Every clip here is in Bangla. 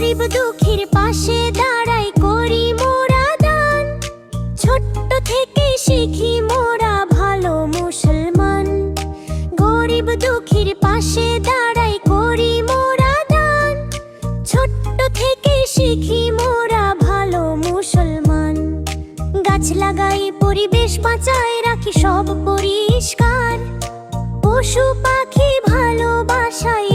গরিব দুঃখীর পাশে দাঁড়াই করি মোরা দান। ছোট্ট থেকে শিখি মোরা ভালো মুসলমান। গরিব দুঃখীর পাশে দাঁড়াই করি মোরা দান। ছোট্ট থেকে শিখি মোরা ভালো মুসলমান। গাছ লাগাই, পরিবেশ বাঁচায় রাখি সব পরিষ্কার। পশু পাখি ভালোবাসায়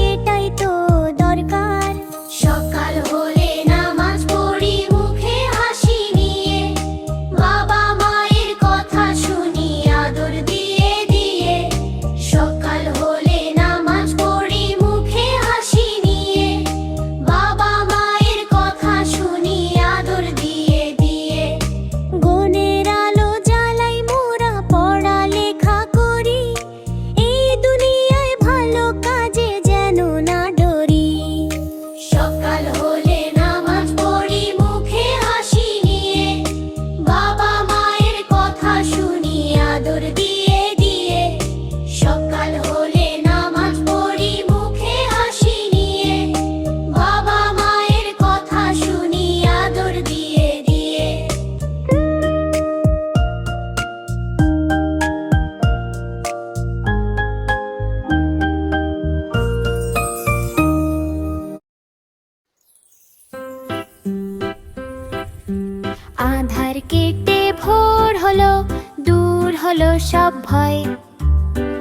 আধার কেটে ভোর হলো, দূর হলো সব ভয়।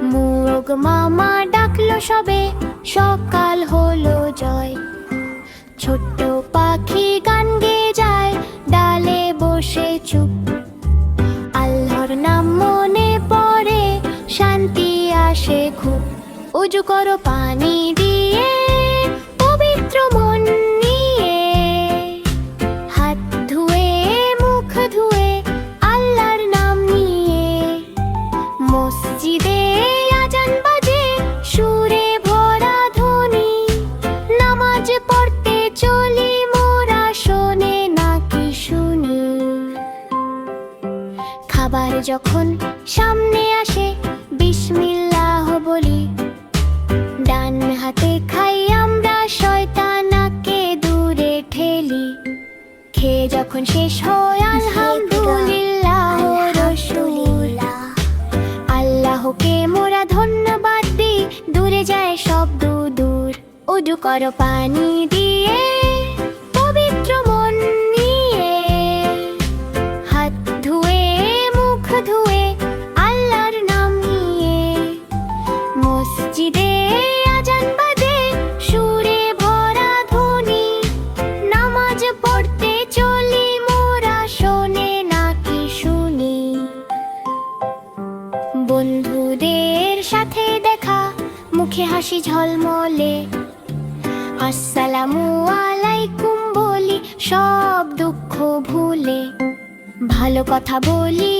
মুরগ মামা ডাকলো সবে, সকাল হলো জয়। ছোট্ট পাখি গান গেয়ে যায়, ডালে বসে চুপ। আল্লাহর নাম মনে পড়ে, শান্তি আসে খুব। উজু করো পানি যখন সামনে আসে বিসমিল্লাহ বলি, ডান হাতে খাই আমরা শয়তানাকে দূরে ঠেলি। খেয়ে যখন শেষ হয়, আলহামদুলিল্লাহ রসুলিল্লাহ। আল্লাহকে মোরা ধন্যবাদ দিই, দূরে যায় সব দূর। উজু করো পানি দিয়ে হাসি ঝলমলে। আসসালামু আলাইকুম বলি সব দুঃখ ভুলে। ভালো কথা বলি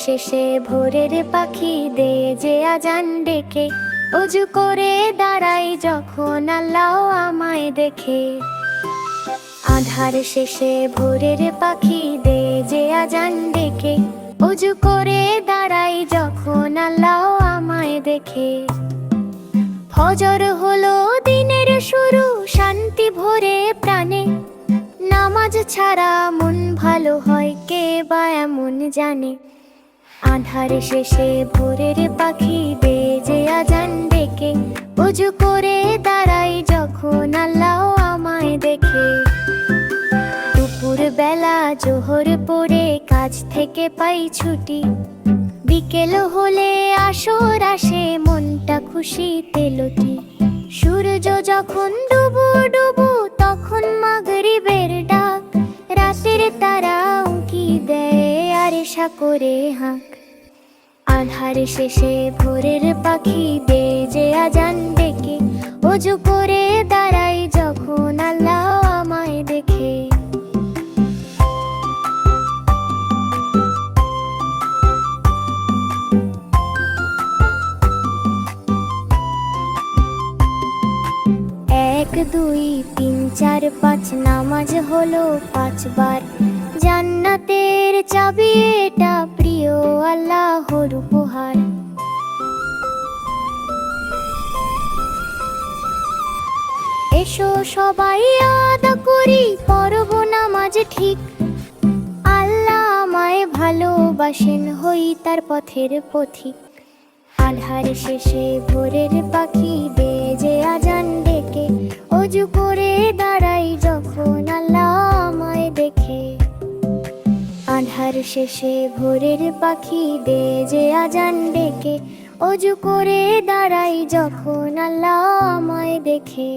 শেষে ভোরের পাখি দে যে আজান ডেকে। অজু করে দাঁড়াই যখন আল্লাহ আমায় দেখে। আধার শেষে ভোরের পাখি দে যে আজান ডেকে। অজু করে দাঁড়াই যখন আল্লাহ আমায় দেখে। ফজর হলো দিনের শুরু, শান্তি ভরে প্রাণে। নামাজ ছাড়া মন ভালো হয় কে বা এমন জানে। আধার শেষে ভোরের পাখি যে আজান ডেকে। উজু করে দাঁড়াই যখন আল্লাহ আমায় দেখে। দুপুর বেলা জোহর পরে কাজ থেকে পাই ছুটি। বিকেল হলে আসর আসে মনটা খুশি লটি। সূর্য যখন ডুবু ডুবু তখন মাগরিবের ডাক। রাতের তারা উঁকি দেয় আর এসা করে হাঁক। আধার শেষে ভোরের পাখি দে যে আজান ডেকে। ওজু করে দাঁড়াই যখন আল্লাহ আমায় দেখে। এক, দুই, তিন, চার, পাঁচ, নামাজ হলো পাঁচবার। জান্নাতের চাবি, এটা প্রিয় আল্লাহর উপহার। এসো সবাই আদা করি, পরব নামাজ ঠিক। আল্লাহ আমায় ভালোবাসেন, হই তার পথের পথিক। আধার শেষে ভোরের পাখি বেজে আজান ডেকে। অজু করে দাঁড়াই যখন আল্লাহ আমায় দেখে। আধার শেষে ভোরের পাখি দে যে আজান ডেকে। অজু করে দাঁড়াই যখন আল্লাহ আমায় দেখে।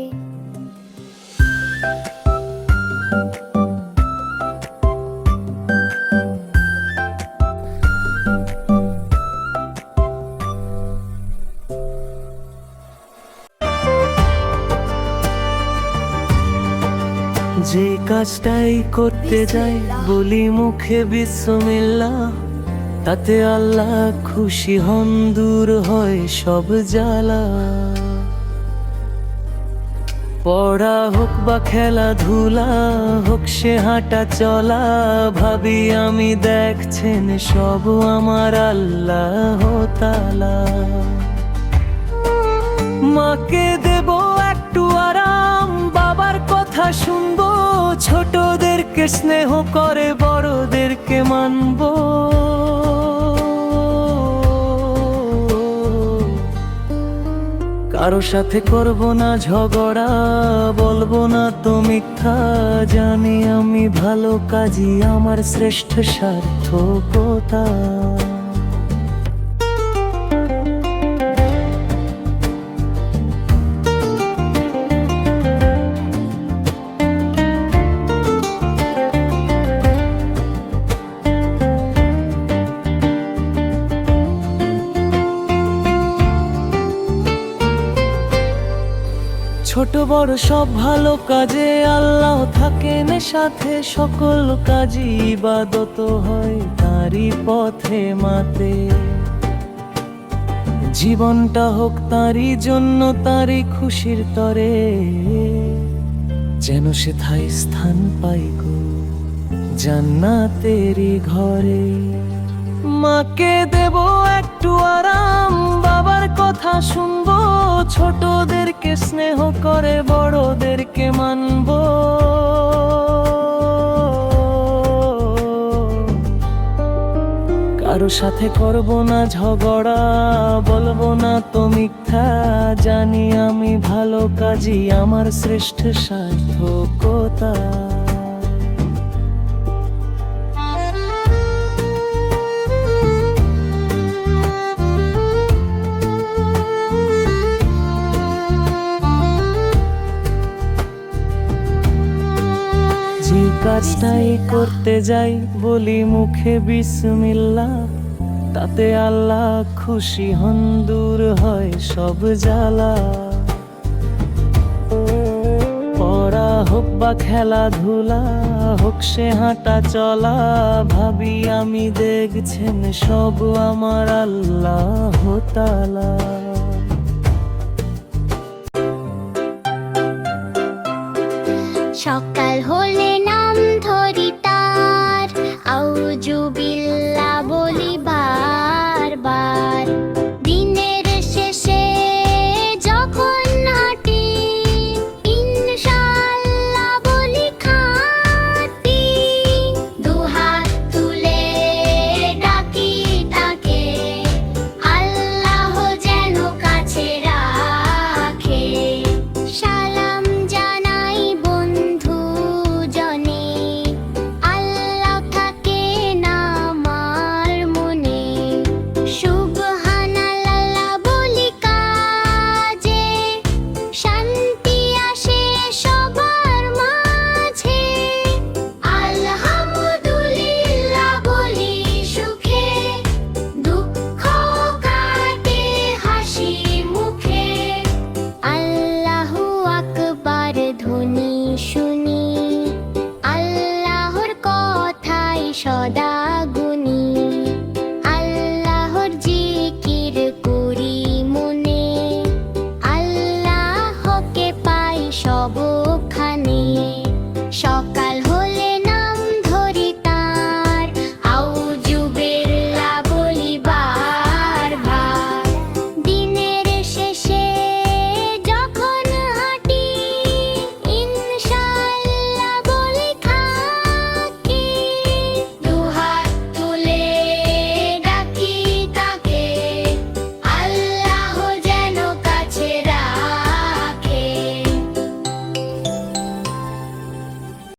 যে কাজটাই করতে যাই বলি মুখে বিশ্বমিল্লা তাতে আল্লাহ খুশি হন দূর হয় সব জ্বালা। পড়া হোক বা খেলাধুলা হোক সে হাঁটা চলা ভাবি আমি দেখছেন সব আমার আল্লাহ তালা মাকে দেব একটু আরাম বাবার কথা শুনব ছোটদেরকে স্নেহ করে, বড়দেরকে মানব। কারও সাথে করব না ঝগড়া, বলব না তো মিথ্যা। জানি আমি ভালো কাজই আমার শ্রেষ্ঠ সার্থকতা। ছোট বড় সব ভালো কাজে আল্লাহ থাকেন সাথে, সকল কাজই ইবাদত হয় তারই পথে মাতে। জীবনটা হোক তারই জন্য তারই খুশির তরে, যেন সে থাই স্থান পাই গো জান্নাতেরই ঘরে। মাকে দেব একটু আরাম বাবার কথা শুনব, ছোটদেরকে স্নেহ করে বড়দেরকে মানবো। কারও সাথে করব না ঝগড়া, বলব না তো মিথ্যা, জানি আমি ভালো কাজই, আমার শ্রেষ্ঠ সার্থকতা। কাজটাই করতে যাই, বলি মুখে বিসমিল্লা তাতে আল্লাহ খুশি হন, দূর হয় সব জ্বালা। পড়া হোক বা খেলাধুলা, হোক সে হাঁটা চলা, ভাবি আমি দেখছেন সব আমার আল্লাহ তালা সকাল হলে yo da